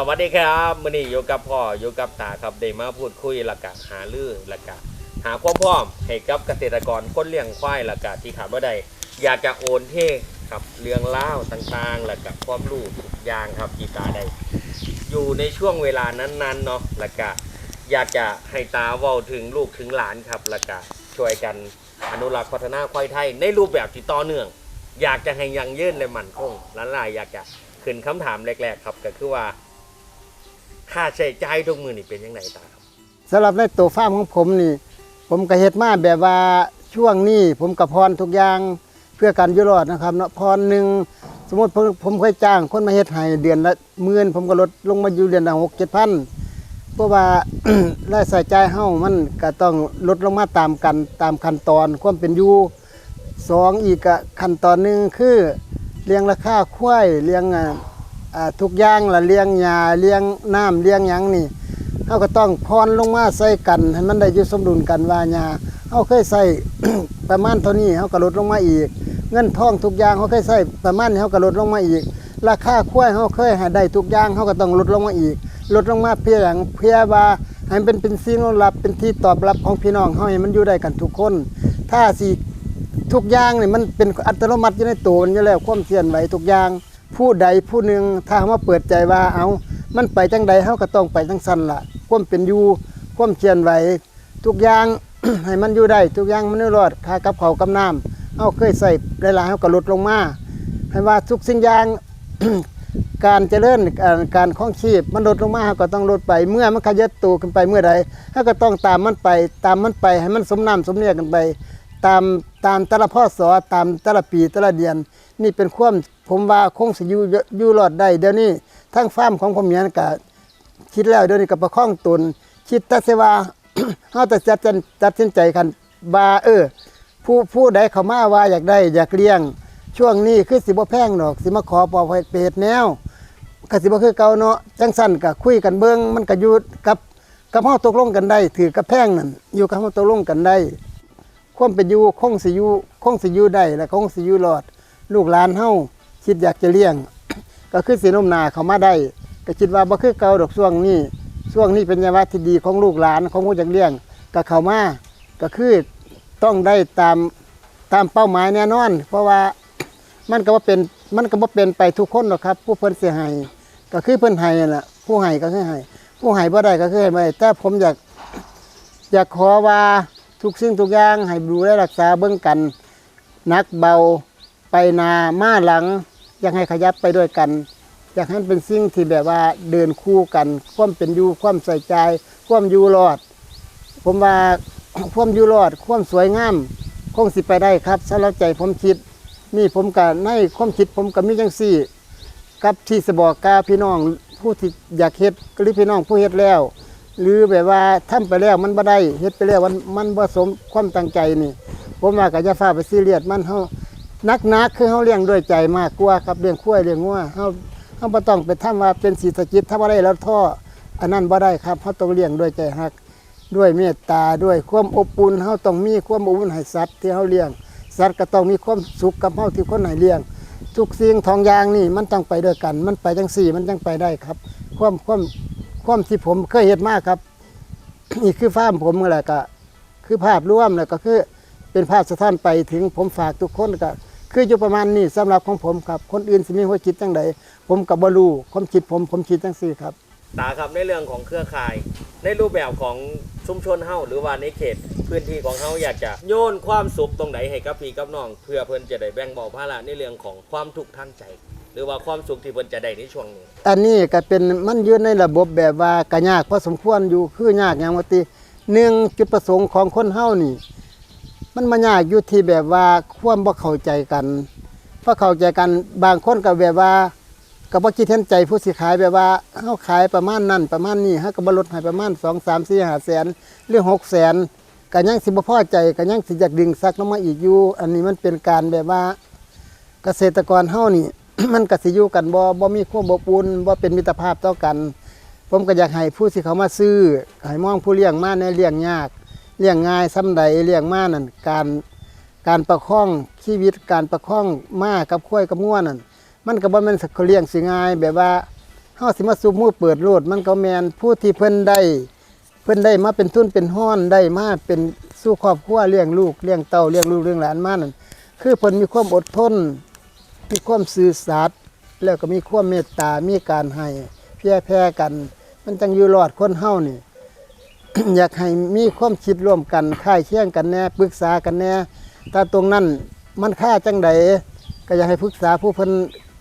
สวัสดีครับมื่อนี้อยู่กับพ่ออยู่กับตาครับได้มาพูดคุยและกะหาลือและกะหาความพร้อมให้กับเกษตรกรคนเลี้ยงควายและกะที่ขาดว่าใดอยากจะโอนเทครับเรื่องเล่าต่างๆและกะความรู้ทุกอย่างครับที่ตาได้อยู่ในช่วงเวลานั้นๆเนาะและกะอยากจะให้ตาเว้าถึงลูกถึงหลานครับและกะช่วยกันอนุรักษ์พัฒนาควายไทย ในรูปแบบที่ต่อเนื่อง อยากจะให้ยังยืนและมั่นคงละหลายอยากจะขึ้นคำถามแรกๆครับก็คือว่า ค่าใช้จ่ายทุกมือนี่เป็นยังไงตาครับสำหรับในตัวฟาร์มของผมนี่ ผมก็เฮ็ดมาแบบว่าช่วงนี้ผมกับพรทุกอย่างเพื่อการอยู่รอดนะครับเนาะพรหนึ่งสมมติผมผมเคยจ้างคนมาเฮ็ดให้เดือนละหมื่นผมก็ลดลงมาอยู่เดือนละหกเจ็ดพันเพราะว่า รายจ่ายจ่ายเฮ้ามันก็ต้องลดลงมาตามกันตามขั้นตอนความเป็นอยู่สองอีกขั้นตอนหนึ่งคือเลี้ยงราคาควายเลี้ยงอ่ ทุกอย่างละเลี้ยงหญ้าเลี้ยงน้ำเลี้ยงหยังนี่เฮาก็ต้องพรลงมาใส่กันให้มันได้อยู่สมดุลกันว่าหญ้าเฮาเคยใส่ ประมาณเท่านี้เฮาก็ลดลงมาอีก เงินทองทุกอย่างเฮาเคยใส่ประมาณนี้เฮาก็ลดลงมาอีก ราคาควายเฮาเคยให้ได้ทุกอย่างเฮาก็ต้องลดลงมาอีก ลดลงมาเพื่อหยังเพื่อว่าให้มันเป็นเป็นสิ่งรองรับเป็นที่ตอบรับของพี่น้องเฮาให้มันอยู่ได้กันทุกคน ถ้าสิทุกอย่างนี่มันเป็นอัตโนมัติอยู่ในตัวมันอยู่แล้วความเสี่ยนไหวทุกอย่าง ผู้ใดผู้หนึ่งถ้าเฮาเปิดใจว่าเอา มันไปจังใดเฮาก็ต้องไปจังซั่นล่ะความเป็นอยู่ความเชียนไหวทุกอย่างให้มันอยู่ได้ทุกอย่างมันรอดค่ากับเขากับน้ำเฮาเคยใส่หลายเฮาก็ลดลงมาให้ว่าทุกสิ่งอย่างการเจริญการคล้องชีพมันลดลงมาเฮาก็ต้องลดไปเมื่อมันขยับตัวขึ้นไปเมื่อใดเฮาก็ต้องตามมันไปตามมันไปให้มันสมน้ำสมเนียกันไป ตามตามแต่ละพ่อสอตามแต่ละปีแต่ละเดือนนี่เป็นความ ผมว่าคงสิอยู่อยู่รอดได้เดี๋ยวนี้ทั้งฟาร์มของผมเนี่ยก็คิดแล้วเดี๋ยวนี้ก็ประคองตนคิดแต่เสว่าเฮาแต่จัดจัดสินใจกันว่าเออ ผู้ผู้ใดเขามาว่าอยากได้ อยากเลี้ยง ช่วงนี้คือสิบ่แพงดอก สิมาขอปอเพเปดแนวก็สิบ่คือเก่าเนาะจังสั้นก็คุยกันเบิ่งมันก็อยู่กับกับเฮาตกลงกันได้ ถือกับแพงนั่นอยู่กับเฮาตกลงกันได้ความเป็นอยู่คงสิอยู่คงสิอยู่ได้และคงสิอยู่รอด ลูกหลานเฮา คิดอยากจะเลี้ยง ก็คือสินมนาเขามาได้ ก็คิดว่าบ่คือเก่าดอกช่วงนี้ช่วงนี้เป็นยาวะที่ดีของลูกหลานของผู้จักเลี้ยงก็เขามาก็คือต้องได้ตามตามเป้าหมายแน่นอน เพราะว่ามันก็บ่าเป็นมันก็บ่าเป็นไปทุกคนหรอกครับ ผู้เพิ่นเสิให้ก็คือเพิ่นห้นั่นล่ะผู้ให้ก็คือให้ผู้ให้บ่ได้ก็คือให้บ่ได้แต่ผมอยากอยากขอว่าทุกสิ่งทุกอย่างให้ดูแลรักษาเบื้องกันหนักเบาไปนามาหลัง อยากให้ขยับไปด้วยกัน อยากให้เป็นสิ่งที่แบบว่าเดินคู่กัน ความเป็นอยู่ความใส่ใจ ความอยู่รอด ผมว่าความอยู่รอด ความสวยงามคงสิไปได้ครับสำหรับใจผมคิด นี่ผมก็ในความคิดผมก็มีจังซี่ กับที่สบอกกาพี่น้องผู้ที่อยากเฮ็ดหรือพี่น้องผู้เฮ็ดแล้ว หรือแบบว่าทำไปแล้วมันบ่ได้เฮ็ดไปแล้วมันมันบ่สมความตั้งใจนี่ ผมว่าก็จะฟ้าไปซีเรียสมันเฮา นักนักคือเฮาเลี้ยงด้วยใจมากกว่าครับเลี้ยงควายเลี้ยงงัวเฮาเฮาบ่ต้องไปทำว่าเป็นศีรษฐกิจถ้าบ่ได้แล้วท่ออันนั้นบ่ได้ครับเฮาต้องเลี้ยงด้วยใจฮักด้วยเมตตาด้วยความอบอุ่นเฮาต้องมีความอบอุ่นให้สัตว์ที่เฮาเลี้ยง สัตว์ก็ต้องมีความสุขกับเฮาที่คนให้เลี้ยง ทุกสิ่งทองยางนี่มันต้องไปด้วยกัน มันไปจังสี่ มันจังไปได้ครับ ความความความที่ผมเคยเห็นมากครับนี่คือภาพผมนั่นแหละก็คือภาพร่วมแล้วก็คือเป็นภาพสะท้อนไปถึงผมฝากทุกคนก็ คืออยู่ประมาณนี้สำหรับของผมครับ คนอื่นสิมีหัวคิดจังใดผมกับบรู้ความคิดผมผมคิดจังสี่ครับ ตาครับในเรื่องของเครือข่าย ในรูปแบบของชุมชนเฮาหรือว่าในเขตพื้นที่ของเฮาอยากจะโยนความสุขตรงไหนให้กับพี่กับน้องเพื่อเพิ่นจะได้แบ่งเบาภาระในเรื่องของความทุกข์ทางใจ หรือว่าความสุขที่เพิ่นจะได้ในช่วงนี้ อันนี้ก็เป็นมันอยู่ในระบบแบบว่ากะยากพอสมควรอยู่คือยากอย่างว่าติหนึ่งจุดประสงค์ของคนเฮานี่ มันมายากอยู่ที่แบบว่าความบ่เข้าใจกันพอเข้าใจกันบางคนก็แบบว่าก็บ่คิดเห็นใจผู้สิขายแบบว่าเฮาขายประมาณนั้นประมาณนี้เฮาก็บ่ลดให้ประมาณ 2 3 4 5แสนหรือ6แสนก็ยังสิบ่พอใจก็ยังสิอยากดึงซักลงมาอีกอยู่ อันนี้มันเป็นการแบบว่า เกษตรกรเฮานี่ มันก็สิอยู่กันบ่บ่มีความอบอุ่นบ่เป็นมิตรภาพต่อกัน ผมก็อยากให้ผู้ที่เขามาซื้อให้มองผู้เลี้ยงมาในเลี้ยงยาก เลี้ยงง่ายซ้ำใดเลี้ยงมานั่นการการประคองชีวิตการประคองมากับข้อยกับง่วนั่นมันก็บ่แม่นสักเขาเลี้ยงสิง่าย แบบว่าเฮาสิมาซุบมือเปิดโลดมันก็แมนผู้ที่เพิ่นได้เพิ่นได้มาเป็นทุนเป็นห้อนได้มาเป็นสู้ครอบครัวเลี้ยงลูกเลี้ยงเต้าเลี้ยงลูกเลี้ยงหลานมานั่นคือเพิ่นมีความอดทนมีความซื่อสัตย์แล้วก็มีความเมตตามีการให้เพียแพ้กัน มันจังอยู่รอดคนเฮานี่ อยากให้มีความคิดร่วมกันค่ายเคียงกันแน่ปรึกษากันแน่ถ้าตรงนั้นมันค่าจังใดก็อยากให้ปรึกษาผู้เพิ่น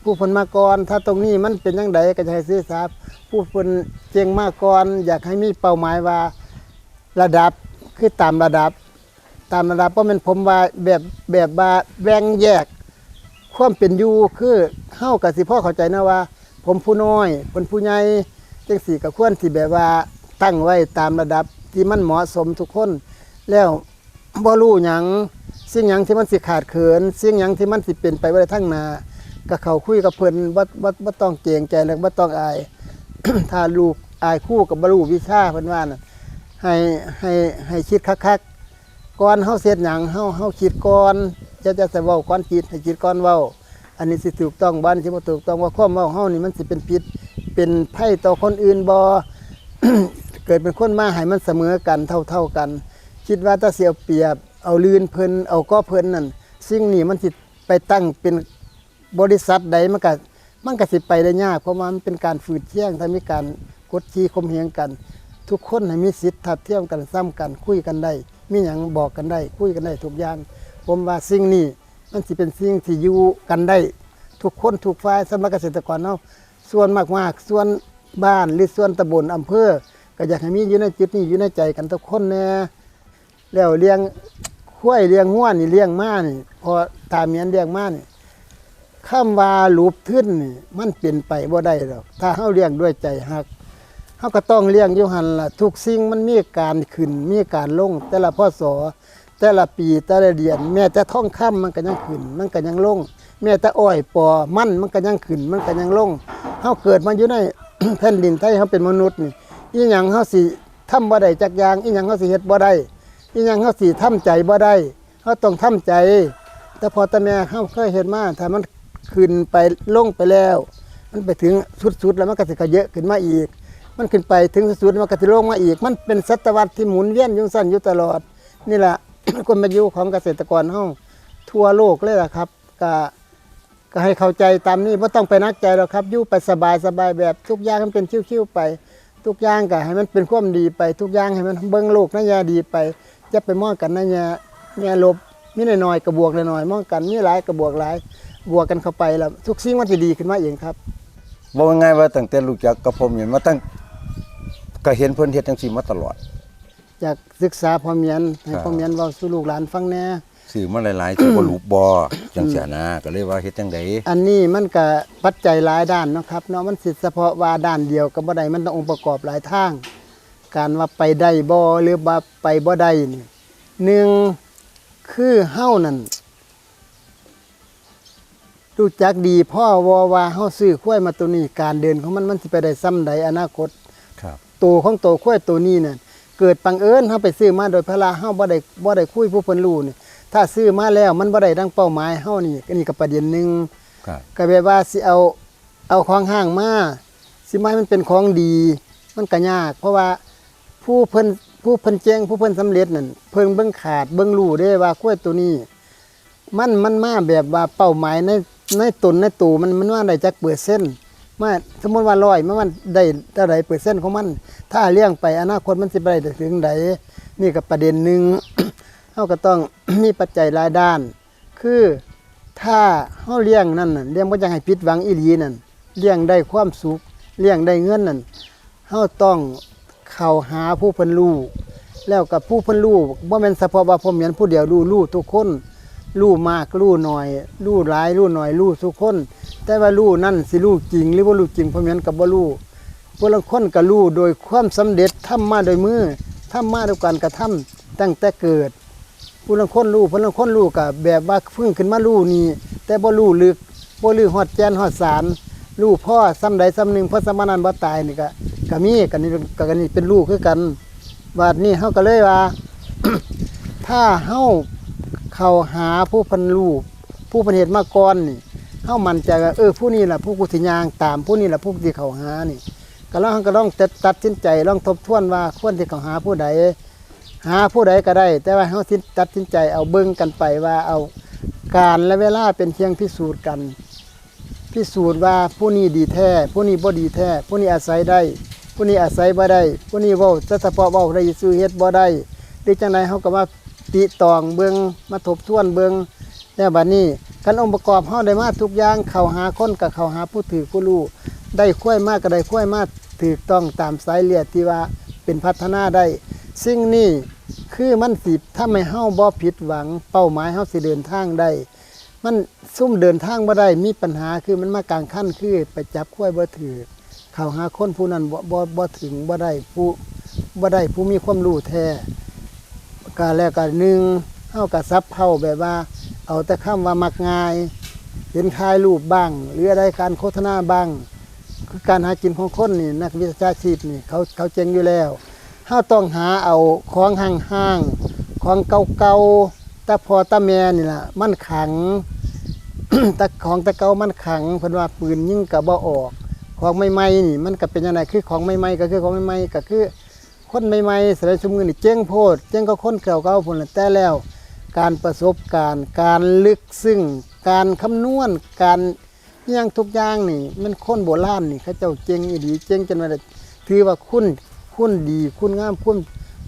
ผู้เพิ่นมาก่อน ถ้าตรงนี้มันเป็นจังใดก็จะให้ศึกษาผู้เพิ่นเจียงมาก่อนอยากให้มีเป้าหมายว่าระดับคือตามระดับ ตามระดับเพราะมันผมว่าแบบแบบว่าแบ่งแยก ความเป็นอยู่คือเฮากับสิพ่อเข้าใจนะว่า ผมผู้น้อยคนผู้ใหญ่จังสี่กับควรสิแบบว่า ตั้งไว้ตามระดับที่มันเหมาะสมทุกคน แล้วบ่รู้หยังสิ่งหยังที่มันสิขาดเขิน สิ่งหยังที่มันสิเป็นไปบ่ได้ทั้งหนาก็เขาคุยกับเพิ่นบ่บ่บ่ต้องเกรงใจและบ่ต้องอาย ถ้าลูกอายคู่กับบ่รู้วิชาเพิ่นว่าน่ะให้ให้ให้คิดคักๆก่อนเฮาเสร็จหยังเฮาเฮาคิดก่อนจะจะจะเว้าก่อนคิดให้คิดก่อนเว้าอันนี้สิถูกต้องบ้านสิบ่ถูกต้องว่าความเว้าเฮานี่มันสิเป็นพิษเป็นไผ่ต่อคนอื่นบ่ เกิดเป็นคนมาให้มันเสมอกันเท่าๆกัน คิดว่าถ้าเสียเปรียบเอาลืนเพิ่นเอาก็เพิ่นนั่นสิ่งนี้มันสิไปตั้งเป็นบริษัทใดมันก็มันก็สิไปได้ยากเพราะว่ามันเป็นการฝืดเที่ยงถ้ามีการกดขี่ข่มเหงกัน ทุกคนให้มีสิทธิ์ทัดเทียมกันซ้ำกันคุยกันได้มีหยังบอกกันได้ คุยกันได้ทุกอย่างผมว่าสิ่งนี้มันสิเป็นสิ่งที่อยู่กันได้ ทุกคนทุกฝ่ายสำหรับเกษตรกรเนาะส่วนมากๆส่วนบ้านหรือส่วนตำบลอำเภอ ก็อยากให้มีอยู่ในจุดนี้อยู่ในใจกันทุกคนแน่แล้วเลี้ยงข้วยเลี้ยงห้วนนี่เลี้ยงม้านี่พอตาเมียนเลี้ยงม้านี่คำว่าหลูบทึ้นนี่มันเป็นไปบ่ได้หรอกถ้าเฮาเลี้ยงด้วยใจฮักเขาก็ต้องเลี้ยงอยู่หันละทุกสิ่งมันมีการขึ้นมีการลง แต่ละพ่อสอแต่ละปีแต่ละเดือนแม้แต่ท่องคำมันก็ยังขึ้น มันก็ยังลง แม้แต่อ้อยปอมันมันก็ยังขึ้น มันก็ยังลงเฮาเกิดมาอยู่ในแผ่นดินไทยเฮาเป็นมนุษย์นี่ อีหยังเฮาสิทำบ่ได้จักอย่างอีหยังเฮาสิเฮ็ดบ่ได้อีหยังเฮาสิทำใจบ่ได้เฮาต้องทำใจ แต่พอต่แม่เฮาเคยเห็นมาถ้ามันขึ้นไปลงไปแล้ว มันไปถึงสุดๆแล้วมันก็สิขยเยอะขึ้นมาอีก มันขึ้นไปถึงสุดๆมันก็จะลงมาอีก มันเป็นศตวรรษที่หมุนเวียนอยุ่งสั้นอยู่ตลอด นี่แหละคนมาอยู่ของเกษตรกรเฮาทั่วโลกเลยล่ะครับก็ก็ให้เข้าใจตามนี้ไม่ต้องไปนักใจหรอกครับอยู่ไปสบายสบายแบบทุกอย่างมันเป็นคิ้วๆไป ทุกอย่างก็ให้มันเป็นความดีไปทุกอย่างให้มันเบิ่งโลกนัยาดีไปจะไปมองกันนัยาแง่ลบมีน้อยๆกระบวกน้อยๆมองกันมีหลายกระบวกหลายบวกกันเข้าไปแล้วทุกสิ่งมันจะดีขึ้นมาเองครับบอกง่ายๆว่าตั้งแต่ลูกจักกับผมเห็นมาตั้งก็เห็นเพิ่นเฮ็ดจังซี่มาตลอด อยากศึกษาพ่อเมียนให้ครับพ่อเมียนเว้าสู่ลูกหลานฟังแหน่ สื่อมาหลายๆจะบ่รู้บ่จังเสียนะก็เลยว่าเฮ็ดจังไดอันนี้มันก็ปัจจัยหลายด้านเนาะครับเนาะมันสิเฉพาะว่าด้านเดียวก็บ่ได้มันต้ององค์ประกอบหลายทาง การว่าไปได้บ่หรือว่าไปบ่ได้นี่หนึ่งคือเฮานั่นรู้จักดีพ่อวอว่าเฮาซื้อข้วยมาตัวนี้การเดินของมันมันสิไปได้ซ้ำใดอนาคตครับตัวของตัวข้วยตัวนี้เนี่ยเกิดบังเอิญเฮาไปซื้อมาโดยพละเฮาบ่ได้บ่ได้คุยผู้เพิ่นรู้นี่ ถ้าซื้อมาแล้วมันบ่ได้ดังเป้าหมายเฮานี่ก็นี่ก็ประเด็นหนึงครับก็แบบว่าสิเอาเอาของห้างมาสิมาให้มันเป็นของดี มันก็ยาก เพราะว่าผู้เพิ่นผู้เพิ่นแจ้งผู้เพิ่นสำเร็จนั่นเพิ่นเบิ่งขาดเบิ่งรู้ได้ว่ากล้วยตัวนี้ มันมันมาแบบว่าเป้าหมายในในตนในตูมันมันว่าได้จักเปอร์เซ็นต์มาสมมติว่าร้อยมันมันได้เท่าใดเปอร์เซ็นต์ของมัน ถ้าเลี้ยงไปอนาคตมันสิไปได้ถึงใดนี่ก็ประเด็นหนึ่ง เฮาก็ต้องมีปัจจัยหลายด้าน คือถ้าเฮาเลี้ยงนั่นน่ะเลี้ยงบ่จะให้ผิดหวังอีหลีนั่นเลี้ยงได้ความสุขเลี้ยงได้เงินนั่นเฮาต้องเข้าหาผู้เพิ่นรู้แล้วกับผู้เพิ่นรู้บ่แม่นเฉพาะว่าผมเหมียนผู้เดียวรู้รู้ทุกคนรู้มากรู้น้อยรู้หลายรู้น้อยรู้ทุกคน แต่ว่ารู้นั่นสิรู้จริง หรือบ่ารู้จริงผมเหมียนก็บ่รู้ผู้ลางคนก็รู้โดยความสำเร็จทำมาโดยมือทำมาด้วยการกระทำตั้งแต่เกิด ผู้ลางคนรู้ผู้ลางคนรู้กับแบบว่าเพิ่งขึ้นมารู้นี่แต่บ่รู้ลึกบ่รู้ฮอดแกนฮอดสารรู้พ่อซ้ำใดซ้ำหนึ่งพราะสมานันบ่ตายนี่ก็ก็มีกันนี่ก็กันนี่เป็นลูกคือกันบาดนี้เฮาก็เลยว่า ถ้าเฮาเข้าหาผู้พันรู้ผู้พันเหตุมาก่อนนี่เฮามันใจว่าเออผู้นี้ล่ะผู้กูสิยางตามผู้นี้ล่ะผู้ที่เขาหานี่ก็ลองก็ต้องตัดสินใจลองทบทวนว่าควรที่เขาหาผู้ใด หาผู้ใดก็ได้ แต่ว่าเฮาตัดสินใจเอาเบิ่งกันไปว่าเอาการและเวลาเป็นเพียงพิสูจน์กันพิสูจน์ว่าผู้นี้ดีแท้ ผู้นี้บ่ดีแท้ ผู้นี้อาศัยได้ ผู้นี้อาศัยบ่ได้ ผู้นี้เว้าแต่เฉพาะเว้าได้ซื่อเฮ็ดบ่ได้หรือจังไดเฮาก็มาติตองเบิ่งมาทบทวนเบิ่งแล้วบัดนี้คันองค์ประกอบเฮาได้มาทุกอย่างเข้าหาคนกับเข้าหาผู้ถือผู้รู้ได้ค่อยมากก็ได้ค่อยมากถูกต้องตามสายเลือดที่ว่าเป็นพัฒนาได้ สิ่งนี้คือมันสิถ้าไม่เฮาบ่ผิดหวัง เป้าหมายเฮาสิเดินทางได้ มันซุ่มเดินทางบ่ได้มีปัญหาคือมันมากลางขั้นคือไปจับขั้วยบ่ถือเข้าหาคนผู้นั้นบ่บ่บ่ถึงบ่ได้ผู้บ่ได้ผู้มีความรู้แท้ก็แล้วก็หนึ่งเฮาก็ซับเฮาแบบว่า เอาแต่คำว่ามักง่ายเห็นคายรูปบ้าง หรืออะไรการโฆษณาบ้าง คือการหากินของคนนี่นักวิชาชีพนี่เขาเขาเจ๋งอยู่แล้ว เฮาต้องหาเอาของห่างๆของเก่าๆแต่พอตาแม่นี่ล่ะมันขังแต่ของแต่เก่ามันขังเพิ่นว่าปืนยิงก็บ่ออก ของใหม่ๆนี่มันก็เป็นยังไงคือของใหม่ๆก็คือของใหม่ๆก็คือคนใหม่ๆสมัยสมือนี่เจ๊งโพดเจ๊งก็คนเก่าๆพุ่นแหละแต่แล้ว การประสบการณ์ การลึกซึ้งการคำนวณการอิหยังทุกอย่างนี่ มันคนโบราณนี่เขาเจ้าเจ๊งอีดีเจ๊งจนว่าถือว่าคุณ คุณดีคุณงามคุณ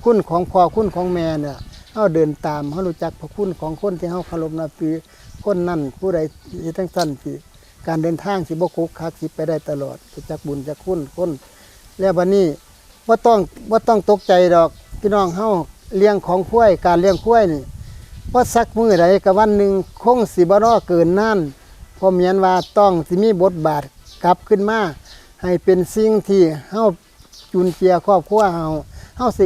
คุณของพ่อคุณของแม่เนี่ยเฮาเดินตามเฮารู้จักพระคุณของคนที่เฮาเคารพนับถือคนนั่นผู้ใดที่ทั้งสั้นสิการเดินทางสิบ่คุกคักสิไปได้ตลอดรู้จักบุญจักคุณคนแล้วบัดนี้ว่าต้องว่าต้องตกใจดอกพี่น้องเฮาเลี้ยงของคุ้วยการเลี้ยงคุ้วยนี่ว่าสักมือใดกับวันหนึ่งคงสิบรอเกินนั่นพราะเมียนว่าต้องสิมีบทบาทกลับขึ้นมาให้เป็นสิ่งที่เฮา จุนเจียครอบครัวเฮาเฮาสิ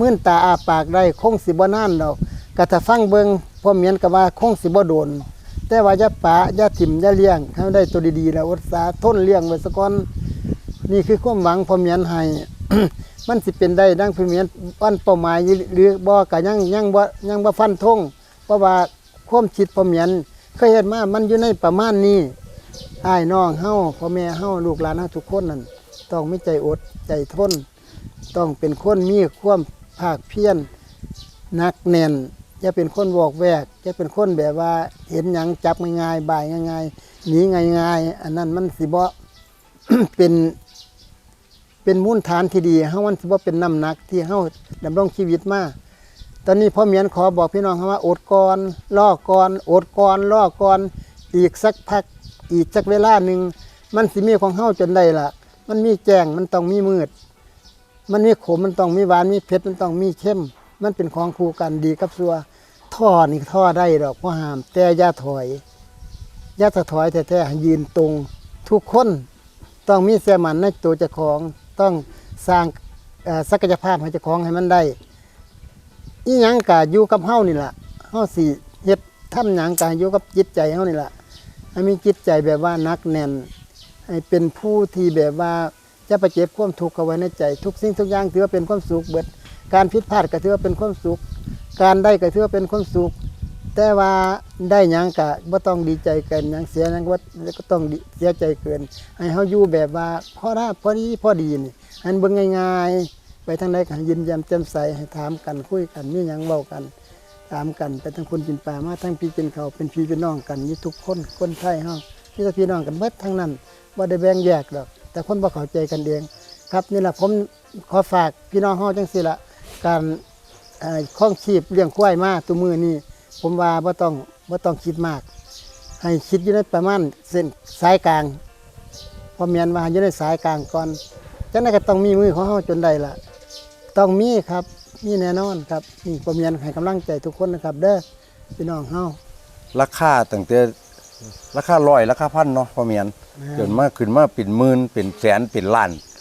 มื่นตาอาปากได้คงสิบ่นานดอกกะถ้าฟังเบิงพราะเมียนกับว่าคงสิบ่โดน แต่ว่าอย่าปะอย่าถิ่มอย่าเลี้ยงให้ได้ตัวดีๆแล้วอุตสาห์ทนเลี้ยงไว้ซะก่อนนี่คือความหวังพ่อเมียนให้มันสิเป็นได้ดังพ่อเมียนปั้นเป้าหมายหรือบ่ก็ยังยังบ่ยังบ่ฟันธงเพราะว่าความคิดพ่อเมียนเคยเห็นมามันอยู่ในประมาณนี้อ้ายน้องเฮาพ่อแม่เฮาลูกหลานเฮาทุกคนนั่น ต้องมีใจอดใจทน ต้องเป็นคนมีความภาคเพียรนักแน่นอย่าเป็นคนวอกแวกอย่าเป็นคนแบบว่าเห็นหยังจับง่ายๆบ่ายง่ายๆหนีง่ายๆ อันนั้นมันสิบ่เป็นเป็นมูลฐานที่ดีเฮามันสิบ่เป็นน้ำหนักที่เฮาดำรงชีวิตมาตอนนี้พ่อเมียนขอบอกพี่น้องว่าอดก่อนล่อก่อนอดก่อนล่อก่อนอีกสักพักอีกสักเวลาหนึ่งมันสิมีของเฮาจนได้ละ มันมีแจ้งมันต้องมีมืด มันมีขมมันต้องมีหวานมีเผ็ดมันต้องมีเข้ม มันเป็นของคู่กันดีกับซัวท่อนี่ท่อได้ดอกพ่อหาม แต่อย่าถอยอย่าถอยแท้ๆยืนตรง ทุกคนต้องมีเสียมันในตัวเจ้าของต้องสร้างศักยภาพให้เจ้าของให้มันได้อีหยังกะอยู่กับเฮานี่แหละเฮาสิเฮ็ดทำหยังกะอยู่กับจิตใจเฮานี่แหละให้มีจิตใจแบบว่านักแน่น เป็นผู้ที่แบบว่าจะไปเจ็บความทุกข์เอาไว้ในใจ ทุกสิ่งทุกอย่างถือว่าเป็นความสุขเบิด การผิดพลาดก็ถือว่าเป็นความสุข การได้ก็ถือว่าเป็นความสุข แต่ว่าได้ยังกะบ่ต้องดีใจเกินยังเสียยังว่าก็ต้องเสียใจเกิน ให้เฮาอยู่แบบว่าพอราพอดีพอดีนี่ให้มันเบิ่งง่ายๆ ไปทางใดก็ให้ยิ้มแย้มแจ่มใสให้ถามกันคุยกันมีหยังเว้ากันถามกันไปทั้งคนกินปลามาทั้งพี่กินเขาเป็นพี่เป็นน้องกันนี่ทุกคนคนไทยเฮาพี่แต่พี่น้องกันเบิดทั้งนั้น บ่ได้แบ่งแยกดอก แต่คนบ่เข้าใจกันเองครับนี่แหละผมขอฝากพี่น้องเฮาจังซี่ละการเอ่อคล้องชีพเลี้ยงควายมาตัวมือนี่ผมว่าบ่ต้องบ่ต้องคิดมาก ให้คิดอยู่ในประมาณเส้นสายกลางพอเมียนว่าอยู่ในสายกลางก่อนจังนั้นก็ต้องมีมือของเฮาจนได้ละต้องมีครับมีแน่นอนครับนี่พอเมียนให้กำลังใจทุกคนนะครับ เด้อพี่น้องเฮาราคาตั้งแต่ ราคาร้อยราคาพันเนาะพ่อเมียนจนมาขึ้นมาเป็นหมื่นเป็นแสนเป็นล้าน